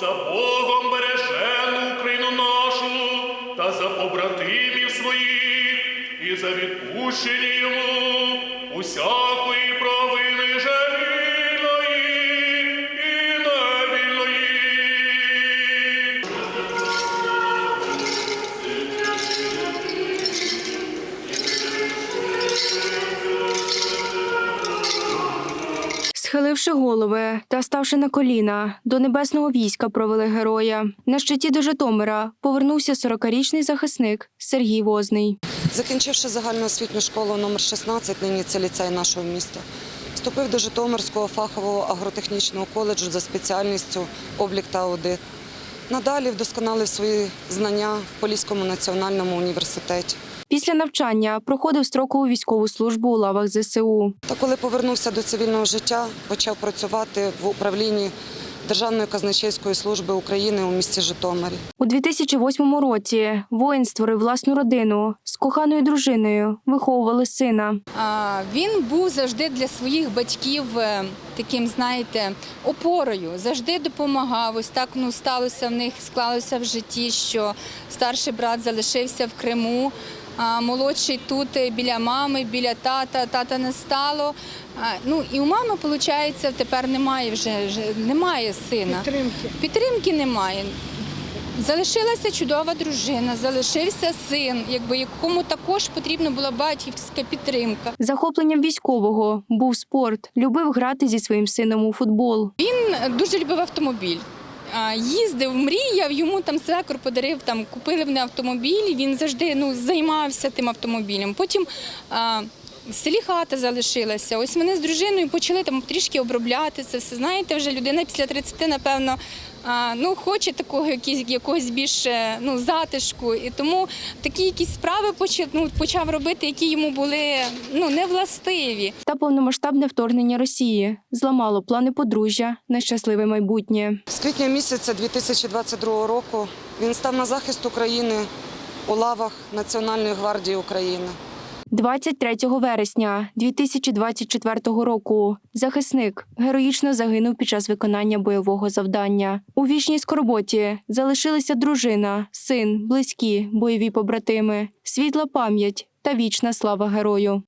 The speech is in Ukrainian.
за Богом бережену Україну нашу та за побратимів своїх і за відпущення йому Схиливши голови та ставши на коліна, до небесного війська провели героя. На щиті до Житомира повернувся 40-річний захисник Сергій Возний. Закінчивши загальноосвітню школу номер 16, нині це ліцей нашого міста, вступив до Житомирського фахового агротехнічного коледжу за спеціальністю облік та аудит. Надалі вдосконалив свої знання в Поліському національному університеті. Після навчання проходив строкову військову службу у лавах ЗСУ. Та коли повернувся до цивільного життя, почав працювати в управлінні Державної казначейської служби України у місті Житомирі. У 2008 році воїн створив власну родину з коханою дружиною, виховували сина. А, Він був завжди для своїх батьків е, таким, знаєте, опорою, завжди допомагав. Ось так ну, сталося в них, склалося в житті, що старший брат залишився в Криму. А молодший тут е, біля мами, біля тата, тата не стало. А, ну і у мами, виходить, тепер немає вже вже немає сина. Підтримки. Підтримки немає. Залишилася чудова дружина, залишився син, якби якому також потрібна була батьківська підтримка. Захопленням військового був спорт, любив грати зі своїм сином у футбол. Він дуже любив автомобіль. Їздив, мріяв, йому там свекор подарив, там купили в автомобіль. Він завжди ну, займався тим автомобілем. Потім а, в селі хата залишилася. Ось вони з дружиною почали там трішки обробляти це все. Знаєте, вже людина після 30, напевно, ну, хоче такого якісь, якогось більше ну, затишку. І тому такі якісь справи почав, ну, почав робити, які йому були ну, невластиві. Та повномасштабне вторгнення Росії зламало плани подружжя на щасливе майбутнє. З квітня місяця 2022 року він став на захист України у лавах Національної гвардії України. 23 вересня 2024 року захисник героїчно загинув під час виконання бойового завдання. У вічній скорботі залишилися дружина, син, близькі, бойові побратими, світла пам'ять та вічна слава герою.